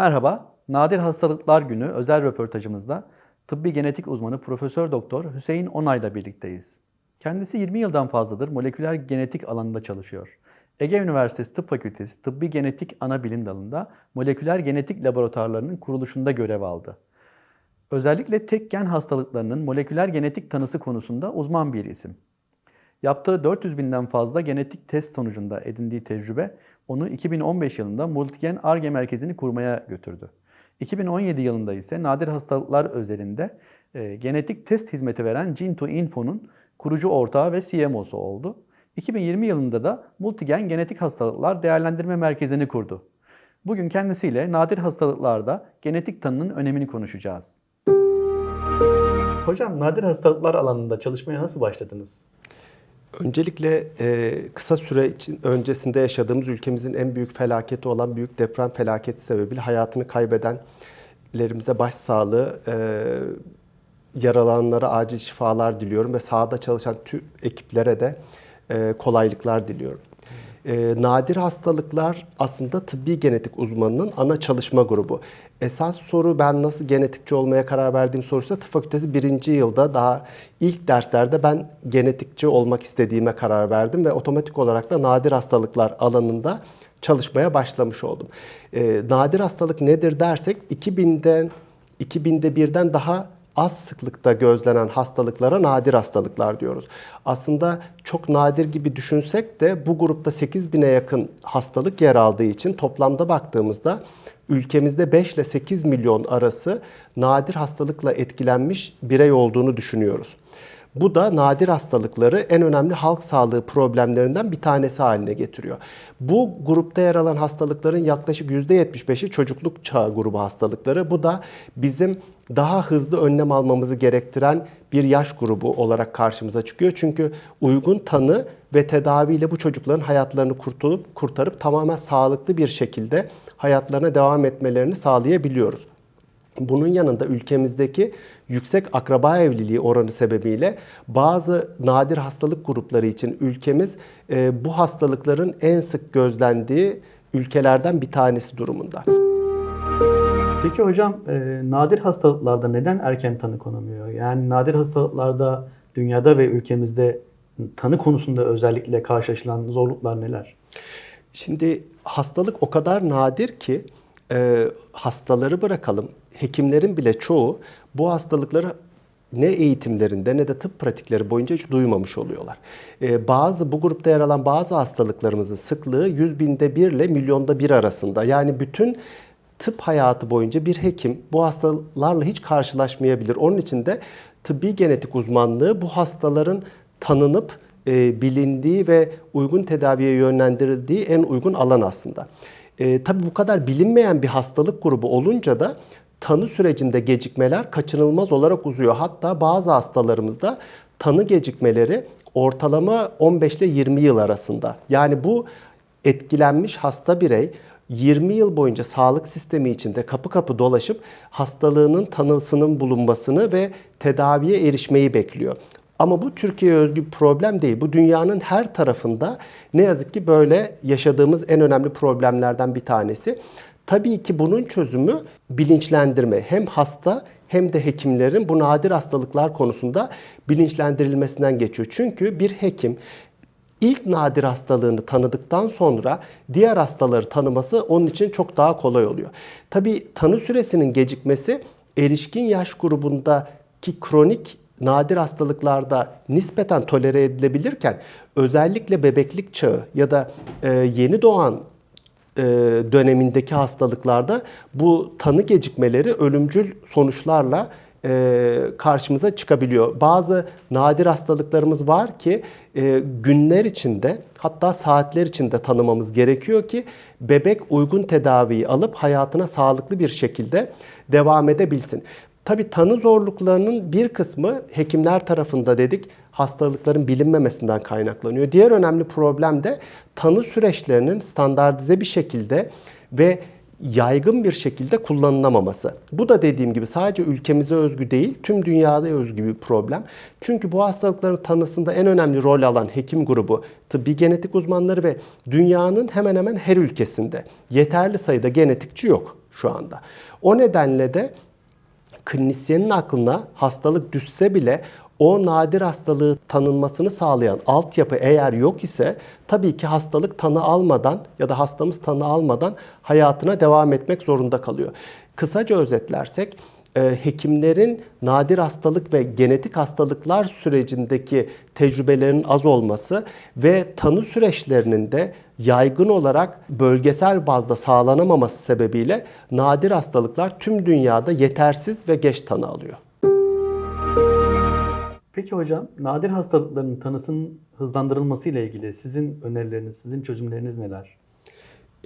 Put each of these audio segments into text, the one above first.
Merhaba, Nadir Hastalıklar Günü özel röportajımızda tıbbi genetik uzmanı Profesör Doktor Hüseyin Onay'la birlikteyiz. Kendisi 20 yıldan fazladır moleküler genetik alanında çalışıyor. Ege Üniversitesi Tıp Fakültesi Tıbbi Genetik Ana Bilim Dalı'nda moleküler genetik laboratuvarlarının kuruluşunda görev aldı. Özellikle tek gen hastalıklarının moleküler genetik tanısı konusunda uzman bir isim. Yaptığı 400 binden fazla genetik test sonucunda edindiği tecrübe onu 2015 yılında Multigen ARGE merkezini kurmaya götürdü. 2017 yılında ise nadir hastalıklar özelinde e, genetik test hizmeti veren Gene2 Info'nun kurucu ortağı ve CMO'su oldu. 2020 yılında da Multigen Genetik Hastalıklar Değerlendirme Merkezi'ni kurdu. Bugün kendisiyle nadir hastalıklarda genetik tanının önemini konuşacağız. Hocam nadir hastalıklar alanında çalışmaya nasıl başladınız? Öncelikle e, kısa süre için öncesinde yaşadığımız ülkemizin en büyük felaketi olan büyük deprem felaketi sebebiyle hayatını kaybedenlerimize başsağlığı, e, yaralananlara acil şifalar diliyorum ve sahada çalışan tüm ekiplere de e, kolaylıklar diliyorum. E, nadir hastalıklar aslında tıbbi genetik uzmanının ana çalışma grubu. Esas soru ben nasıl genetikçi olmaya karar verdiğim sorusuysa tıp fakültesi birinci yılda daha ilk derslerde ben genetikçi olmak istediğime karar verdim ve otomatik olarak da nadir hastalıklar alanında çalışmaya başlamış oldum. E, nadir hastalık nedir dersek 2000'den 2000'de birden daha az sıklıkta gözlenen hastalıklara nadir hastalıklar diyoruz. Aslında çok nadir gibi düşünsek de bu grupta 8000'e yakın hastalık yer aldığı için toplamda baktığımızda ülkemizde 5 ile 8 milyon arası nadir hastalıkla etkilenmiş birey olduğunu düşünüyoruz. Bu da nadir hastalıkları en önemli halk sağlığı problemlerinden bir tanesi haline getiriyor. Bu grupta yer alan hastalıkların yaklaşık %75'i çocukluk çağı grubu hastalıkları. Bu da bizim daha hızlı önlem almamızı gerektiren bir yaş grubu olarak karşımıza çıkıyor. Çünkü uygun tanı ve tedaviyle bu çocukların hayatlarını kurtulup kurtarıp tamamen sağlıklı bir şekilde hayatlarına devam etmelerini sağlayabiliyoruz. Bunun yanında ülkemizdeki yüksek akraba evliliği oranı sebebiyle bazı nadir hastalık grupları için ülkemiz e, bu hastalıkların en sık gözlendiği ülkelerden bir tanesi durumunda. Peki hocam e, nadir hastalıklarda neden erken tanı konamıyor? Yani nadir hastalıklarda dünyada ve ülkemizde tanı konusunda özellikle karşılaşılan zorluklar neler? Şimdi hastalık o kadar nadir ki e, hastaları bırakalım. Hekimlerin bile çoğu bu hastalıkları ne eğitimlerinde ne de tıp pratikleri boyunca hiç duymamış oluyorlar. Ee, bazı bu grupta yer alan bazı hastalıklarımızın sıklığı 100 binde bir ile milyonda bir arasında. Yani bütün tıp hayatı boyunca bir hekim bu hastalarla hiç karşılaşmayabilir. Onun için de tıbbi genetik uzmanlığı bu hastaların tanınıp e, bilindiği ve uygun tedaviye yönlendirildiği en uygun alan aslında. E, tabii bu kadar bilinmeyen bir hastalık grubu olunca da tanı sürecinde gecikmeler kaçınılmaz olarak uzuyor. Hatta bazı hastalarımızda tanı gecikmeleri ortalama 15 ile 20 yıl arasında. Yani bu etkilenmiş hasta birey 20 yıl boyunca sağlık sistemi içinde kapı kapı dolaşıp hastalığının tanısının bulunmasını ve tedaviye erişmeyi bekliyor. Ama bu Türkiye'ye özgü bir problem değil. Bu dünyanın her tarafında ne yazık ki böyle yaşadığımız en önemli problemlerden bir tanesi. Tabii ki bunun çözümü bilinçlendirme. Hem hasta hem de hekimlerin bu nadir hastalıklar konusunda bilinçlendirilmesinden geçiyor. Çünkü bir hekim ilk nadir hastalığını tanıdıktan sonra diğer hastaları tanıması onun için çok daha kolay oluyor. Tabii tanı süresinin gecikmesi erişkin yaş grubundaki kronik nadir hastalıklarda nispeten tolere edilebilirken özellikle bebeklik çağı ya da e, yeni doğan dönemindeki hastalıklarda bu tanı gecikmeleri ölümcül sonuçlarla e, karşımıza çıkabiliyor. Bazı nadir hastalıklarımız var ki e, günler içinde hatta saatler içinde tanımamız gerekiyor ki bebek uygun tedaviyi alıp hayatına sağlıklı bir şekilde devam edebilsin. Tabi tanı zorluklarının bir kısmı hekimler tarafında dedik hastalıkların bilinmemesinden kaynaklanıyor. Diğer önemli problem de tanı süreçlerinin standartize bir şekilde ve yaygın bir şekilde kullanılamaması. Bu da dediğim gibi sadece ülkemize özgü değil, tüm dünyada özgü bir problem. Çünkü bu hastalıkların tanısında en önemli rol alan hekim grubu, tıbbi genetik uzmanları ve dünyanın hemen hemen her ülkesinde yeterli sayıda genetikçi yok şu anda. O nedenle de klinisyenin aklına hastalık düşse bile o nadir hastalığı tanınmasını sağlayan altyapı eğer yok ise tabii ki hastalık tanı almadan ya da hastamız tanı almadan hayatına devam etmek zorunda kalıyor. Kısaca özetlersek e, hekimlerin nadir hastalık ve genetik hastalıklar sürecindeki tecrübelerinin az olması ve tanı süreçlerinin de yaygın olarak bölgesel bazda sağlanamaması sebebiyle nadir hastalıklar tüm dünyada yetersiz ve geç tanı alıyor. Peki hocam, nadir hastalıkların tanısının hızlandırılması ile ilgili sizin önerileriniz, sizin çözümleriniz neler?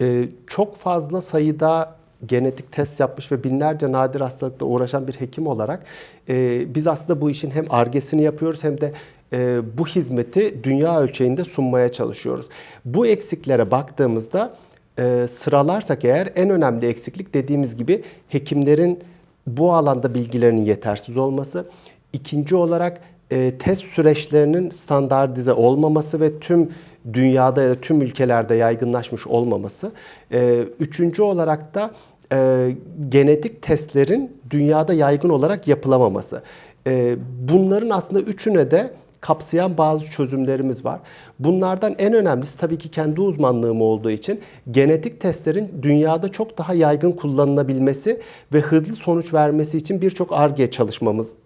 Ee, çok fazla sayıda genetik test yapmış ve binlerce nadir hastalıkla uğraşan bir hekim olarak e, biz aslında bu işin hem argesini yapıyoruz hem de e, bu hizmeti dünya ölçeğinde sunmaya çalışıyoruz. Bu eksiklere baktığımızda e, sıralarsak eğer en önemli eksiklik dediğimiz gibi hekimlerin bu alanda bilgilerinin yetersiz olması. İkinci olarak e, test süreçlerinin standartize olmaması ve tüm dünyada ya da tüm ülkelerde yaygınlaşmış olmaması. E, üçüncü olarak da e, genetik testlerin dünyada yaygın olarak yapılamaması. E, bunların aslında üçüne de kapsayan bazı çözümlerimiz var. Bunlardan en önemlisi tabii ki kendi uzmanlığım olduğu için genetik testlerin dünyada çok daha yaygın kullanılabilmesi ve hızlı sonuç vermesi için birçok ARGE çalışmamız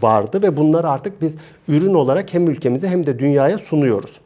vardı ve bunları artık biz ürün olarak hem ülkemize hem de dünyaya sunuyoruz.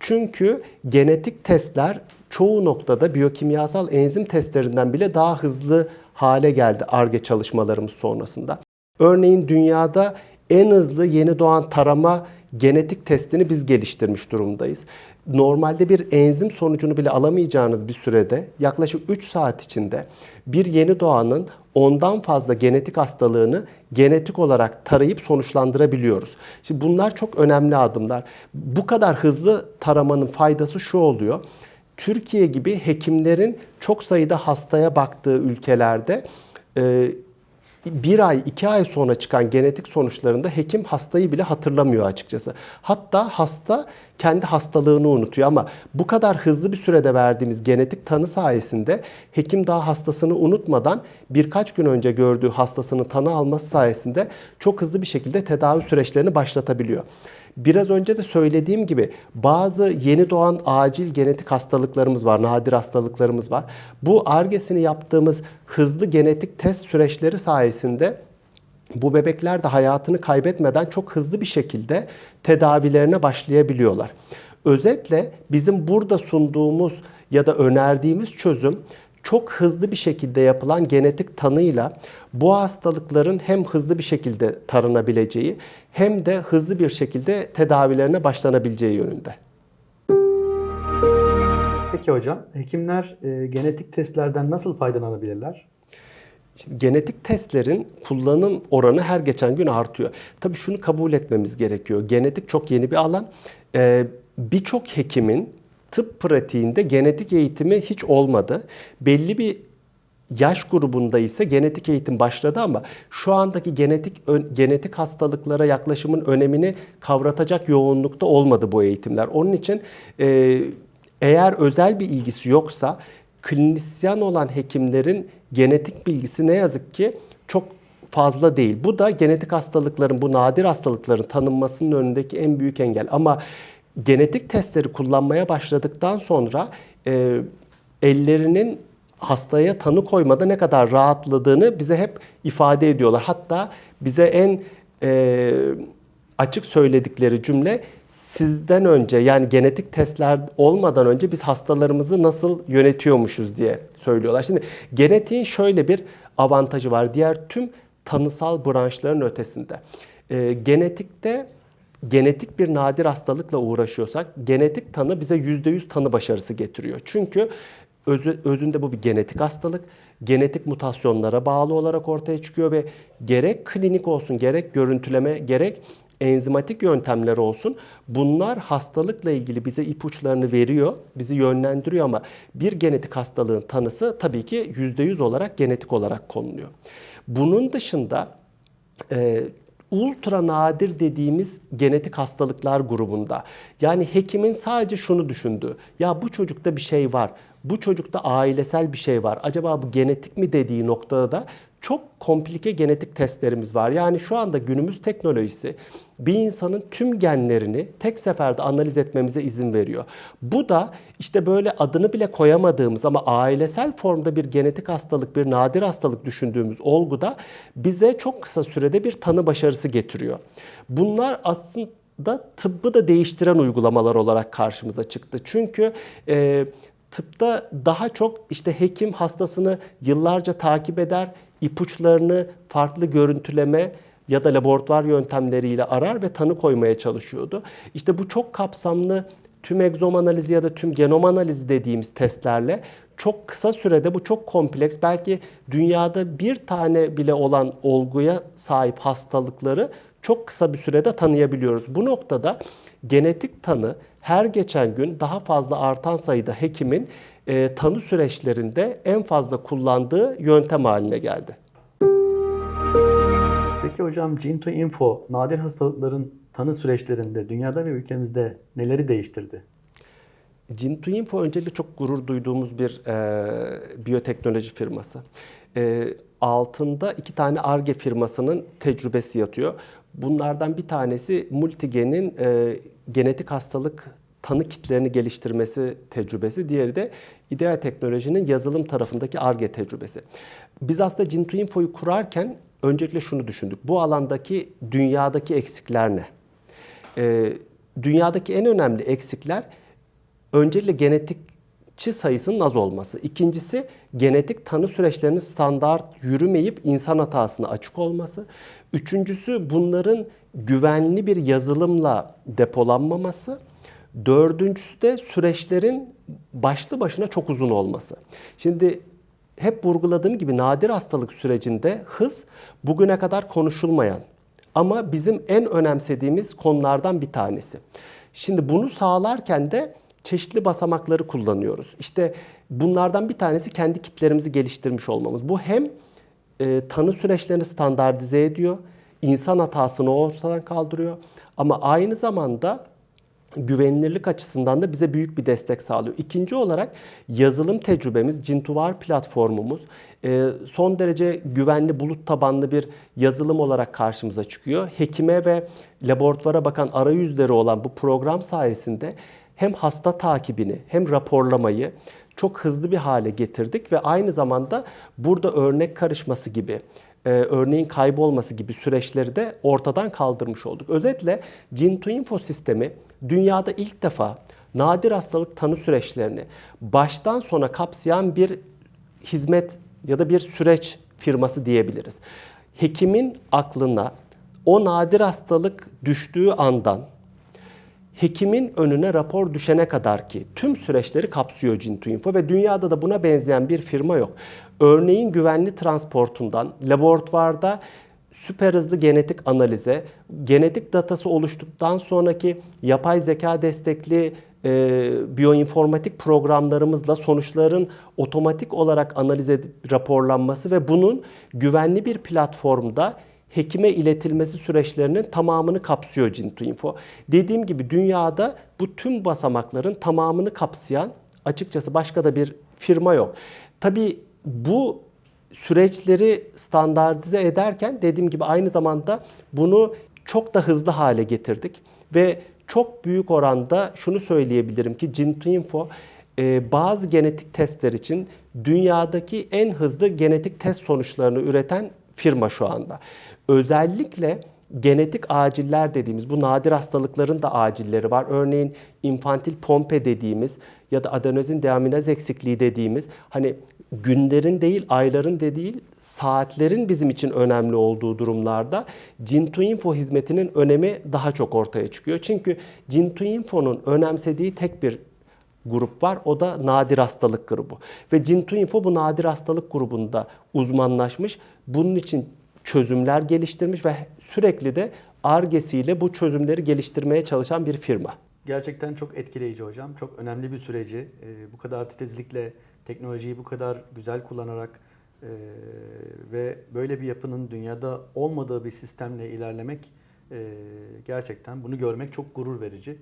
Çünkü genetik testler çoğu noktada biyokimyasal enzim testlerinden bile daha hızlı hale geldi ARGE çalışmalarımız sonrasında. Örneğin dünyada en hızlı yeni doğan tarama genetik testini biz geliştirmiş durumdayız. Normalde bir enzim sonucunu bile alamayacağınız bir sürede yaklaşık 3 saat içinde bir yeni doğanın ondan fazla genetik hastalığını genetik olarak tarayıp sonuçlandırabiliyoruz. Şimdi bunlar çok önemli adımlar. Bu kadar hızlı taramanın faydası şu oluyor. Türkiye gibi hekimlerin çok sayıda hastaya baktığı ülkelerde bir ay, iki ay sonra çıkan genetik sonuçlarında hekim hastayı bile hatırlamıyor açıkçası. Hatta hasta kendi hastalığını unutuyor ama bu kadar hızlı bir sürede verdiğimiz genetik tanı sayesinde hekim daha hastasını unutmadan birkaç gün önce gördüğü hastasının tanı alması sayesinde çok hızlı bir şekilde tedavi süreçlerini başlatabiliyor. Biraz önce de söylediğim gibi bazı yeni doğan acil genetik hastalıklarımız var, nadir hastalıklarımız var. Bu argesini yaptığımız hızlı genetik test süreçleri sayesinde bu bebekler de hayatını kaybetmeden çok hızlı bir şekilde tedavilerine başlayabiliyorlar. Özetle bizim burada sunduğumuz ya da önerdiğimiz çözüm çok hızlı bir şekilde yapılan genetik tanıyla bu hastalıkların hem hızlı bir şekilde taranabileceği hem de hızlı bir şekilde tedavilerine başlanabileceği yönünde. Peki hocam, hekimler e, genetik testlerden nasıl faydalanabilirler? Şimdi genetik testlerin kullanım oranı her geçen gün artıyor. Tabii şunu kabul etmemiz gerekiyor. Genetik çok yeni bir alan. Ee, Birçok hekimin tıp pratiğinde genetik eğitimi hiç olmadı. Belli bir yaş grubunda ise genetik eğitim başladı ama şu andaki genetik genetik hastalıklara yaklaşımın önemini kavratacak yoğunlukta olmadı bu eğitimler. Onun için e, eğer özel bir ilgisi yoksa klinisyen olan hekimlerin genetik bilgisi ne yazık ki çok fazla değil. Bu da genetik hastalıkların, bu nadir hastalıkların tanınmasının önündeki en büyük engel. Ama genetik testleri kullanmaya başladıktan sonra e, ellerinin hastaya tanı koymada ne kadar rahatladığını bize hep ifade ediyorlar. Hatta bize en e, açık söyledikleri cümle sizden önce yani genetik testler olmadan önce biz hastalarımızı nasıl yönetiyormuşuz diye söylüyorlar. Şimdi genetiğin şöyle bir avantajı var. Diğer tüm tanısal branşların ötesinde. E, genetikte genetik bir nadir hastalıkla uğraşıyorsak genetik tanı bize %100 tanı başarısı getiriyor. Çünkü özü, özünde bu bir genetik hastalık. Genetik mutasyonlara bağlı olarak ortaya çıkıyor ve gerek klinik olsun, gerek görüntüleme, gerek enzimatik yöntemler olsun. Bunlar hastalıkla ilgili bize ipuçlarını veriyor, bizi yönlendiriyor ama bir genetik hastalığın tanısı tabii ki %100 olarak genetik olarak konuluyor. Bunun dışında ultra nadir dediğimiz genetik hastalıklar grubunda. Yani hekimin sadece şunu düşündü. Ya bu çocukta bir şey var. Bu çocukta ailesel bir şey var. Acaba bu genetik mi dediği noktada da çok komplike genetik testlerimiz var. Yani şu anda günümüz teknolojisi bir insanın tüm genlerini tek seferde analiz etmemize izin veriyor. Bu da işte böyle adını bile koyamadığımız ama ailesel formda bir genetik hastalık, bir nadir hastalık düşündüğümüz olguda bize çok kısa sürede bir tanı başarısı getiriyor. Bunlar aslında tıbbı da değiştiren uygulamalar olarak karşımıza çıktı. Çünkü e, tıpta daha çok işte hekim hastasını yıllarca takip eder, ipuçlarını farklı görüntüleme ya da laboratuvar yöntemleriyle arar ve tanı koymaya çalışıyordu. İşte bu çok kapsamlı tüm egzom analizi ya da tüm genom analizi dediğimiz testlerle çok kısa sürede bu çok kompleks belki dünyada bir tane bile olan olguya sahip hastalıkları çok kısa bir sürede tanıyabiliyoruz. Bu noktada genetik tanı her geçen gün daha fazla artan sayıda hekimin e, tanı süreçlerinde en fazla kullandığı yöntem haline geldi. Peki hocam Gene Info nadir hastalıkların tanı süreçlerinde dünyada ve ülkemizde neleri değiştirdi? Cintuinfo öncelikle çok gurur duyduğumuz bir e, biyoteknoloji firması. E, altında iki tane ARGE firmasının tecrübesi yatıyor. Bunlardan bir tanesi Multigen'in e, genetik hastalık tanı kitlerini geliştirmesi tecrübesi. Diğeri de İdeal Teknoloji'nin yazılım tarafındaki ARGE tecrübesi. Biz aslında Cintuinfo'yu kurarken öncelikle şunu düşündük. Bu alandaki dünyadaki eksikler ne? E, dünyadaki en önemli eksikler öncelikle genetikçi sayısının az olması. İkincisi genetik tanı süreçlerinin standart yürümeyip insan hatasına açık olması. Üçüncüsü bunların güvenli bir yazılımla depolanmaması. Dördüncüsü de süreçlerin başlı başına çok uzun olması. Şimdi hep vurguladığım gibi nadir hastalık sürecinde hız bugüne kadar konuşulmayan ama bizim en önemsediğimiz konulardan bir tanesi. Şimdi bunu sağlarken de çeşitli basamakları kullanıyoruz. İşte bunlardan bir tanesi kendi kitlerimizi geliştirmiş olmamız. Bu hem e, tanı süreçlerini standartize ediyor, insan hatasını ortadan kaldırıyor ama aynı zamanda güvenilirlik açısından da bize büyük bir destek sağlıyor. İkinci olarak yazılım tecrübemiz, Cintuvar platformumuz e, son derece güvenli bulut tabanlı bir yazılım olarak karşımıza çıkıyor. Hekime ve laboratuvara bakan arayüzleri olan bu program sayesinde hem hasta takibini hem raporlamayı çok hızlı bir hale getirdik ve aynı zamanda burada örnek karışması gibi e, örneğin kaybolması gibi süreçleri de ortadan kaldırmış olduk. Özetle Gene2Info sistemi dünyada ilk defa nadir hastalık tanı süreçlerini baştan sona kapsayan bir hizmet ya da bir süreç firması diyebiliriz. Hekimin aklına o nadir hastalık düştüğü andan hekimin önüne rapor düşene kadar ki tüm süreçleri kapsıyor Gene2Info ve dünyada da buna benzeyen bir firma yok. Örneğin güvenli transportundan laboratuvarda süper hızlı genetik analize, genetik datası oluştuktan sonraki yapay zeka destekli e, biyoinformatik programlarımızla sonuçların otomatik olarak analiz edip raporlanması ve bunun güvenli bir platformda hekime iletilmesi süreçlerinin tamamını kapsıyor Gene2Info. Dediğim gibi dünyada bu tüm basamakların tamamını kapsayan açıkçası başka da bir firma yok. Tabii bu süreçleri standartize ederken dediğim gibi aynı zamanda bunu çok da hızlı hale getirdik ve çok büyük oranda şunu söyleyebilirim ki Gene2Info e, bazı genetik testler için dünyadaki en hızlı genetik test sonuçlarını üreten firma şu anda. Özellikle genetik aciller dediğimiz bu nadir hastalıkların da acilleri var. Örneğin infantil pompe dediğimiz ya da adenozin deaminaz eksikliği dediğimiz hani günlerin değil, ayların de değil, saatlerin bizim için önemli olduğu durumlarda Gene2Info hizmetinin önemi daha çok ortaya çıkıyor. Çünkü Gene2Info'nun önemsediği tek bir grup var. O da nadir hastalık grubu. Ve Gene2Info bu nadir hastalık grubunda uzmanlaşmış. Bunun için çözümler geliştirmiş ve sürekli de argesiyle bu çözümleri geliştirmeye çalışan bir firma. Gerçekten çok etkileyici hocam. Çok önemli bir süreci bu kadar titizlikle teknolojiyi bu kadar güzel kullanarak e, ve böyle bir yapının dünyada olmadığı bir sistemle ilerlemek e, gerçekten bunu görmek çok gurur verici.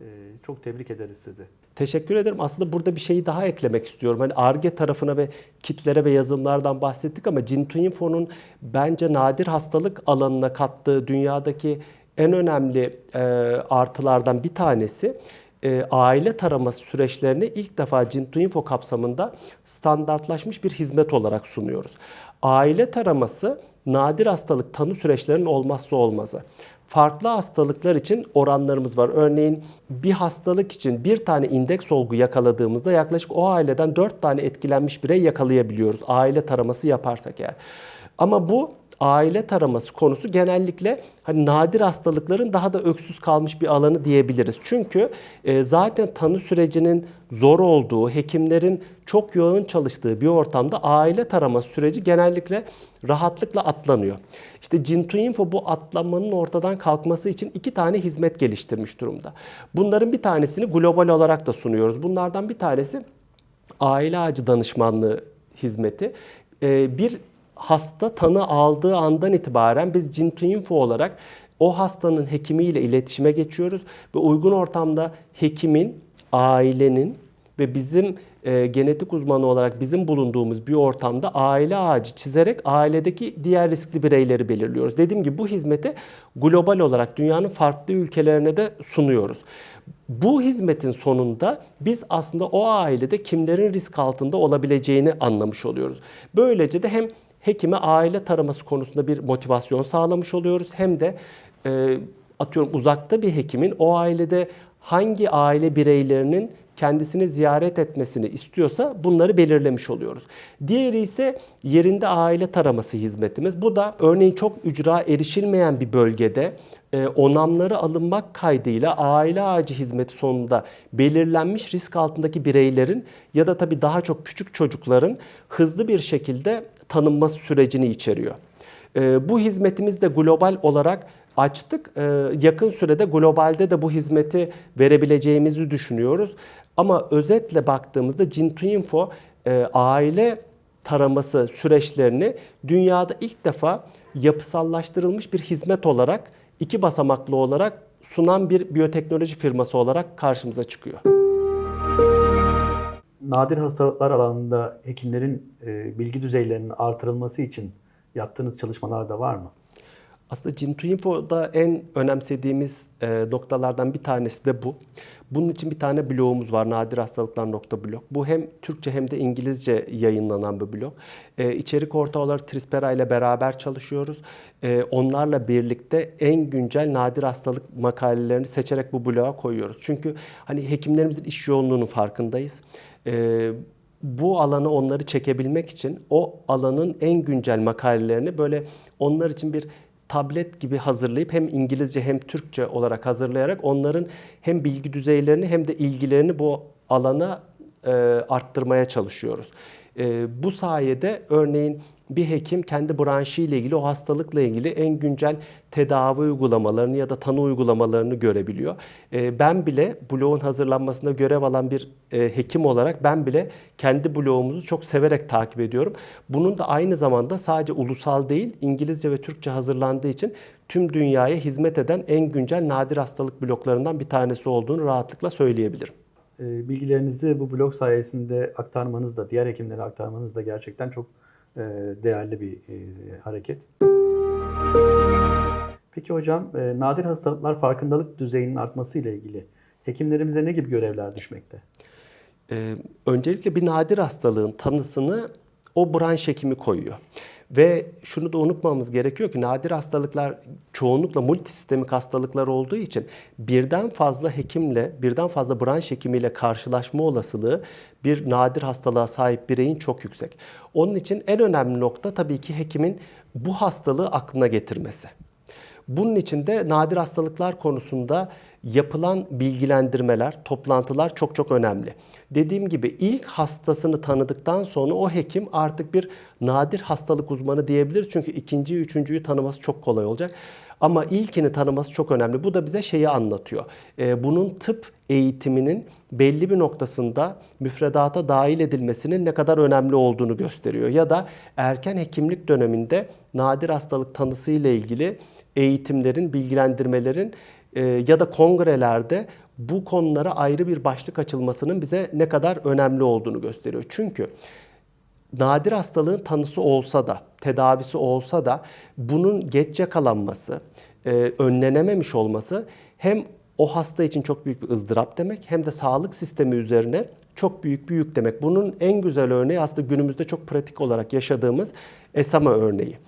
E, çok tebrik ederiz sizi. Teşekkür ederim. Aslında burada bir şeyi daha eklemek istiyorum. Hani ARGE tarafına ve kitlere ve yazılımlardan bahsettik ama Cintuinfo'nun bence nadir hastalık alanına kattığı dünyadaki en önemli e, artılardan bir tanesi e, aile taraması süreçlerini ilk defa Cintuinfo kapsamında standartlaşmış bir hizmet olarak sunuyoruz. Aile taraması nadir hastalık tanı süreçlerinin olmazsa olmazı. Farklı hastalıklar için oranlarımız var. Örneğin bir hastalık için bir tane indeks olgu yakaladığımızda yaklaşık o aileden 4 tane etkilenmiş birey yakalayabiliyoruz. Aile taraması yaparsak eğer. Ama bu aile taraması konusu genellikle hani nadir hastalıkların daha da öksüz kalmış bir alanı diyebiliriz. Çünkü e, zaten tanı sürecinin zor olduğu, hekimlerin çok yoğun çalıştığı bir ortamda aile taraması süreci genellikle rahatlıkla atlanıyor. İşte Cintuinfo bu atlamanın ortadan kalkması için iki tane hizmet geliştirmiş durumda. Bunların bir tanesini global olarak da sunuyoruz. Bunlardan bir tanesi aile ağacı danışmanlığı hizmeti. Ee, bir hasta tanı aldığı andan itibaren biz Cintuinfo olarak o hastanın hekimiyle iletişime geçiyoruz ve uygun ortamda hekimin, ailenin ve bizim e, genetik uzmanı olarak bizim bulunduğumuz bir ortamda aile ağacı çizerek ailedeki diğer riskli bireyleri belirliyoruz. Dediğim gibi bu hizmeti global olarak dünyanın farklı ülkelerine de sunuyoruz. Bu hizmetin sonunda biz aslında o ailede kimlerin risk altında olabileceğini anlamış oluyoruz. Böylece de hem hekime aile taraması konusunda bir motivasyon sağlamış oluyoruz hem de e, atıyorum uzakta bir hekimin o ailede hangi aile bireylerinin kendisini ziyaret etmesini istiyorsa bunları belirlemiş oluyoruz. Diğeri ise yerinde aile taraması hizmetimiz. Bu da örneğin çok ücra erişilmeyen bir bölgede e, onamları alınmak kaydıyla aile ağacı hizmeti sonunda belirlenmiş risk altındaki bireylerin ya da tabii daha çok küçük çocukların hızlı bir şekilde tanınması sürecini içeriyor. E, bu hizmetimiz de global olarak açtık. E, yakın sürede globalde de bu hizmeti verebileceğimizi düşünüyoruz. Ama özetle baktığımızda Cintuinfo e, aile taraması süreçlerini dünyada ilk defa yapısallaştırılmış bir hizmet olarak iki basamaklı olarak sunan bir biyoteknoloji firması olarak karşımıza çıkıyor. Nadir hastalıklar alanında hekimlerin e, bilgi düzeylerinin artırılması için yaptığınız çalışmalar da var mı? Aslında Cintuinfo'da en önemsediğimiz e, noktalardan bir tanesi de bu. Bunun için bir tane blogumuz var nadirhastalıklar.blog. Bu hem Türkçe hem de İngilizce yayınlanan bir blog. E, içerik ortağı olarak Trispera ile beraber çalışıyoruz. E, onlarla birlikte en güncel nadir hastalık makalelerini seçerek bu bloğa koyuyoruz. Çünkü hani hekimlerimizin iş yoğunluğunun farkındayız. E, bu alanı onları çekebilmek için o alanın en güncel makalelerini böyle onlar için bir tablet gibi hazırlayıp hem İngilizce hem Türkçe olarak hazırlayarak onların hem bilgi düzeylerini hem de ilgilerini bu alana e, arttırmaya çalışıyoruz. E, bu sayede örneğin bir hekim kendi branşı ile ilgili o hastalıkla ilgili en güncel tedavi uygulamalarını ya da tanı uygulamalarını görebiliyor. E, ben bile bloğun hazırlanmasında görev alan bir e, hekim olarak ben bile kendi bloğumuzu çok severek takip ediyorum. Bunun da aynı zamanda sadece ulusal değil İngilizce ve Türkçe hazırlandığı için tüm dünyaya hizmet eden en güncel nadir hastalık bloklarından bir tanesi olduğunu rahatlıkla söyleyebilirim. E, bilgilerinizi bu blog sayesinde aktarmanız da, diğer hekimlere aktarmanız da gerçekten çok e, değerli bir e, hareket. Peki hocam, e, nadir hastalıklar farkındalık düzeyinin artması ile ilgili hekimlerimize ne gibi görevler düşmekte? Öncelikle bir nadir hastalığın tanısını o branş hekimi koyuyor. Ve şunu da unutmamamız gerekiyor ki nadir hastalıklar çoğunlukla multisistemik hastalıklar olduğu için birden fazla hekimle, birden fazla branş hekimiyle karşılaşma olasılığı bir nadir hastalığa sahip bireyin çok yüksek. Onun için en önemli nokta tabii ki hekimin bu hastalığı aklına getirmesi. Bunun için de nadir hastalıklar konusunda yapılan bilgilendirmeler, toplantılar çok çok önemli. Dediğim gibi ilk hastasını tanıdıktan sonra o hekim artık bir nadir hastalık uzmanı diyebilir. Çünkü ikinci, üçüncüyü tanıması çok kolay olacak. Ama ilkini tanıması çok önemli. Bu da bize şeyi anlatıyor. Ee, bunun tıp eğitiminin belli bir noktasında müfredata dahil edilmesinin ne kadar önemli olduğunu gösteriyor. Ya da erken hekimlik döneminde nadir hastalık tanısı ile ilgili eğitimlerin, bilgilendirmelerin e, ya da kongrelerde bu konulara ayrı bir başlık açılmasının bize ne kadar önemli olduğunu gösteriyor. Çünkü nadir hastalığın tanısı olsa da, tedavisi olsa da bunun geç yakalanması, e, önlenememiş olması hem o hasta için çok büyük bir ızdırap demek hem de sağlık sistemi üzerine çok büyük bir yük demek. Bunun en güzel örneği aslında günümüzde çok pratik olarak yaşadığımız esama örneği.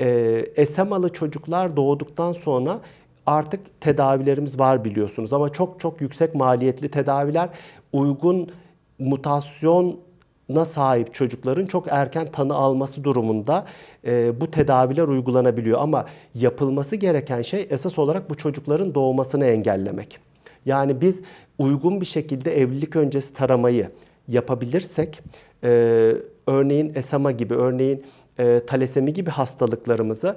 E, SMA'lı çocuklar doğduktan sonra artık tedavilerimiz var biliyorsunuz ama çok çok yüksek maliyetli tedaviler uygun mutasyona sahip çocukların çok erken tanı alması durumunda e, bu tedaviler uygulanabiliyor. Ama yapılması gereken şey esas olarak bu çocukların doğmasını engellemek. Yani biz uygun bir şekilde evlilik öncesi taramayı yapabilirsek, e, örneğin esama gibi, örneğin e, talasemi gibi hastalıklarımızı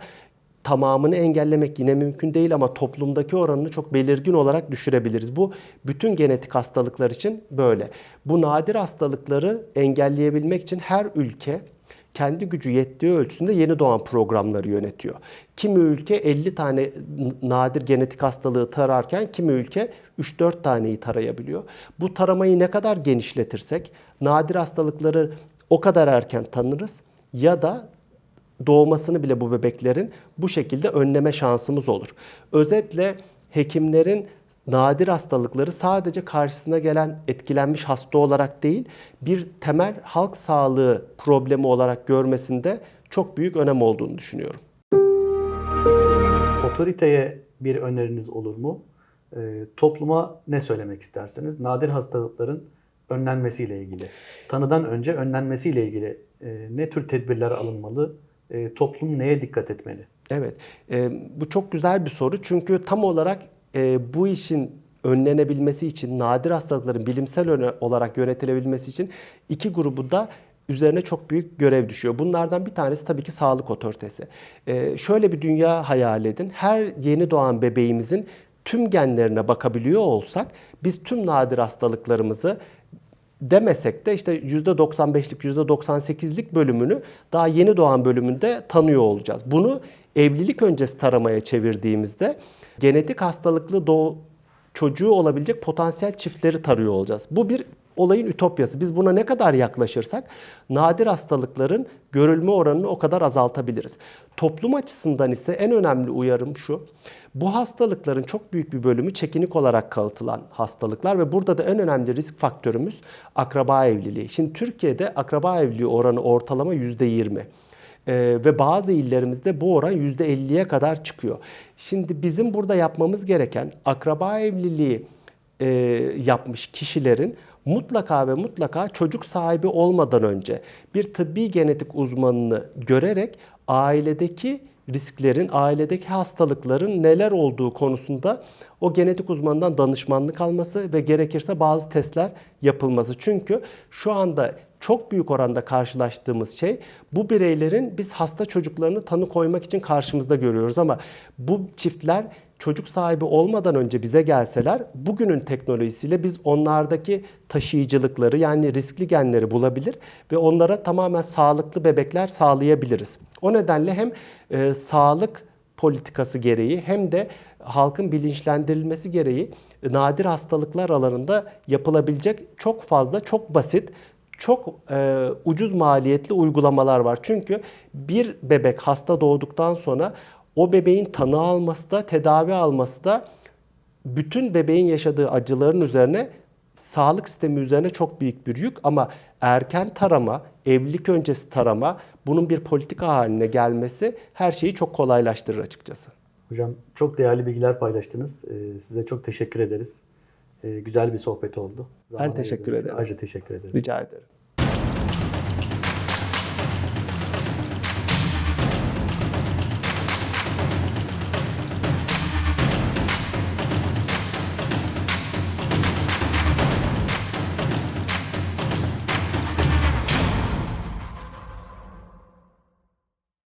tamamını engellemek yine mümkün değil ama toplumdaki oranını çok belirgin olarak düşürebiliriz. Bu bütün genetik hastalıklar için böyle. Bu nadir hastalıkları engelleyebilmek için her ülke kendi gücü yettiği ölçüsünde yeni doğan programları yönetiyor. Kimi ülke 50 tane nadir genetik hastalığı tararken kimi ülke 3-4 taneyi tarayabiliyor. Bu taramayı ne kadar genişletirsek nadir hastalıkları o kadar erken tanırız ya da doğmasını bile bu bebeklerin bu şekilde önleme şansımız olur. Özetle hekimlerin nadir hastalıkları sadece karşısına gelen etkilenmiş hasta olarak değil, bir temel halk sağlığı problemi olarak görmesinde çok büyük önem olduğunu düşünüyorum. Otoriteye bir öneriniz olur mu? Ee, topluma ne söylemek istersiniz? Nadir hastalıkların önlenmesiyle ilgili. Tanıdan önce önlenmesiyle ilgili e, ne tür tedbirler alınmalı? E, toplum neye dikkat etmeli? Evet, e, bu çok güzel bir soru çünkü tam olarak e, bu işin önlenebilmesi için, nadir hastalıkların bilimsel olarak yönetilebilmesi için iki grubu da üzerine çok büyük görev düşüyor. Bunlardan bir tanesi tabii ki sağlık otoritesi. E, şöyle bir dünya hayal edin. Her yeni doğan bebeğimizin tüm genlerine bakabiliyor olsak biz tüm nadir hastalıklarımızı demesek de işte %95'lik, %98'lik bölümünü daha yeni doğan bölümünde tanıyor olacağız. Bunu evlilik öncesi taramaya çevirdiğimizde genetik hastalıklı doğ çocuğu olabilecek potansiyel çiftleri tarıyor olacağız. Bu bir olayın ütopyası. Biz buna ne kadar yaklaşırsak nadir hastalıkların görülme oranını o kadar azaltabiliriz. Toplum açısından ise en önemli uyarım şu. Bu hastalıkların çok büyük bir bölümü çekinik olarak kalıtılan hastalıklar ve burada da en önemli risk faktörümüz akraba evliliği. Şimdi Türkiye'de akraba evliliği oranı ortalama %20. Ee, ve bazı illerimizde bu oran %50'ye kadar çıkıyor. Şimdi bizim burada yapmamız gereken akraba evliliği e, yapmış kişilerin mutlaka ve mutlaka çocuk sahibi olmadan önce bir tıbbi genetik uzmanını görerek ailedeki risklerin, ailedeki hastalıkların neler olduğu konusunda o genetik uzmanından danışmanlık alması ve gerekirse bazı testler yapılması. Çünkü şu anda çok büyük oranda karşılaştığımız şey bu bireylerin biz hasta çocuklarını tanı koymak için karşımızda görüyoruz ama bu çiftler çocuk sahibi olmadan önce bize gelseler bugünün teknolojisiyle biz onlardaki taşıyıcılıkları yani riskli genleri bulabilir ve onlara tamamen sağlıklı bebekler sağlayabiliriz. O nedenle hem e, sağlık politikası gereği hem de halkın bilinçlendirilmesi gereği nadir hastalıklar alanında yapılabilecek çok fazla, çok basit, çok e, ucuz maliyetli uygulamalar var. Çünkü bir bebek hasta doğduktan sonra o bebeğin tanı alması da tedavi alması da bütün bebeğin yaşadığı acıların üzerine sağlık sistemi üzerine çok büyük bir yük ama erken tarama, evlilik öncesi tarama bunun bir politika haline gelmesi her şeyi çok kolaylaştırır açıkçası. Hocam çok değerli bilgiler paylaştınız. Ee, size çok teşekkür ederiz. Ee, güzel bir sohbet oldu. Zaman teşekkür ayırdığınız için ederim. Ayrıca teşekkür ederim. Rica ederim.